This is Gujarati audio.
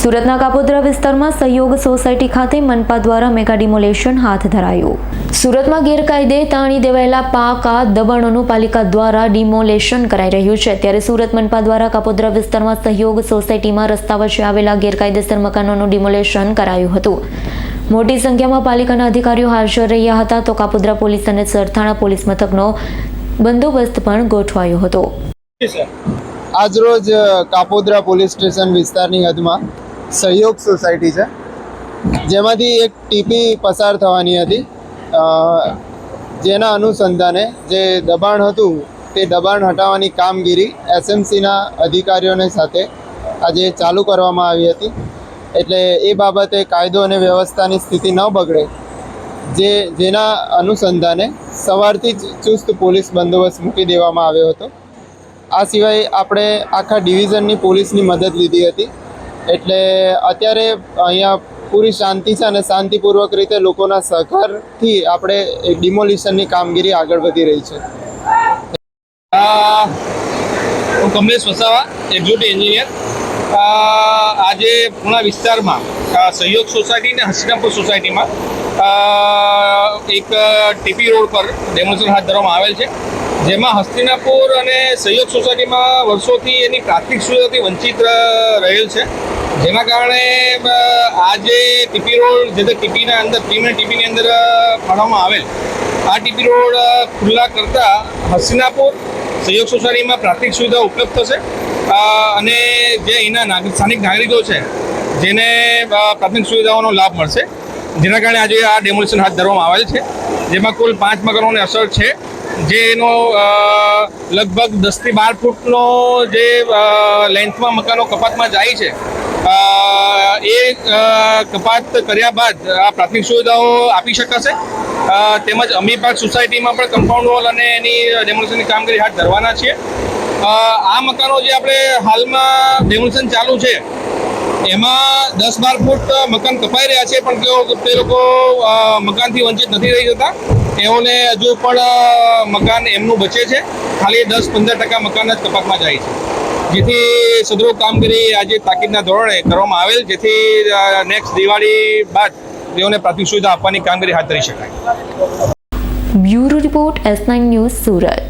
સુરતના કાપોદ્રા વિસ્તારમાં સહયોગ સોસાયટી ખાતે મનપા દ્વારા મેગા ડિમોલેશન હાથ ધરાયું. સુરતમાં ગેરકાયદે તાણી દેવાયેલા પાકા દબાણોનું પાલિકા દ્વારા ડિમોલેશન કરાઈ રહ્યું છે. ત્યારે સુરત મનપા દ્વારા કાપોદ્રા વિસ્તારમાં સહયોગ સોસાયટીમાં રસ્તા વચ્ચે આવેલા ગેરકાયદેસર મકાનોનું ડિમોલેશન કરાયું હતું. મોટી સંખ્યામાં પાલિકાના અધિકારીઓ હાજર રહ્યા હતા તો કાપોદ્રા પોલીસ અને સરથાણા પોલીસ મથકનો બંદોબસ્ત પણ ગોઠવાયો હતો. આજરોજ કાપોદ્રા પોલીસ સ્ટેશન વિસ્તારની હદમાં સહયોગ સોસાયટી છે. જેમાંથી એક ટીપી પસાર થવાની હતી. જેના અનુસંધાને જે દબાણ હતું તે દબાણ હટાવવાની કામગીરી એસએમસીના અધિકારીઓને સાથે આજે ચાલુ કરવામાં આવી હતી. એટલે એ બાબતે કાયદો અને વ્યવસ્થાની સ્થિતિ ન બગડે જે, જેના અનુસંધાને સવારથી જ ચુસ્ત પોલીસ બંદોબસ્ત મૂકી દેવામાં આવ્યો હતો. આ સિવાય આપણે આખા ડિવિઝનની પોલીસની મદદ લીધી હતી. એટલે અત્યારે અહીંયા પૂરી શાંતિ છે અને શાંતિપૂર્વક રીતે લોકોના સહકારથી આપણે ડિમોલિશનની કામગીરી આગળ વધી રહી છે. હું કમલેશ વસાવા એક્ઝિક્યુટિવ એન્જિનિયર આજે પૂણા વિસ્તારમાં સહયોગ સોસાયટી અને હસનાપુર સોસાયટીમાં એક ટીપી રોડ પર ડેમોન્સ્ટ્રેશન હાથ ધરવામાં આવેલ છે, જેમાં હસ્તિનાપુર અને સહયોગ સોસાયટીમાં વર્ષોથી એની પ્રાથમિક સુવિધાથી વંચિત રહેલ છે. જેના કારણે આજે ટીપી રોડ જે ટીપીના અંદર, પ્રીમિયર ટીપીની અંદર ફાળવવામાં આવેલ, આ ટીપી રોડ ખુલ્લા કરતાં હસ્તિનાપુર સહયોગ સોસાયટીમાં પ્રાથમિક સુવિધા ઉપલબ્ધ થશે. અને જે અહીંના નાગરિક, સ્થાનિક નાગરિકો છે, જેને પ્રાથમિક સુવિધાઓનો લાભ મળશે. જેના કારણે આજે આ ડેમોલિશન હાથ ધરવામાં આવેલ છે. જેમાં કુલ પાંચ મકાનોને અસર છે. જેનો લગભગ દસથી બાર ફૂટનો જે લેન્થમાં મકાનો કપાતમાં જાય છે એ કપાત કર્યા બાદ આ પ્રાથમિક સુવિધાઓ આપી શકાશે. તેમજ અમીરબાગ સોસાયટીમાં પણ કમ્પાઉન્ડ વોલ અને એની ડેમોલિશનની કામગીરી હાથ ધરવાના છીએ આ મકાનો જે આપણે હાલમાં ડેમોલિશન ચાલુ છે એમાં દસ બાર ફૂટ મકાન કપાઈ રહ્યા છે, પણ તે લોકો મકાનથી વંચિત નથી રહી જતા. તેઓને હજુ પણ મકાન એમનું બચે છે. ખાલી દસ પંદર ટકા મકાન જ કપાતમાં જાય છે. જેથી સદરૂપ કામગીરી આજે તાકીદના ધોરણે કરવામાં આવેલ, જેથી નેક્સ્ટ દિવાળી બાદ તેઓને પ્રાથમિક સુવિધા આપવાની કામગીરી હાથ ધરી શકાય. Bureau report S nine news Surat.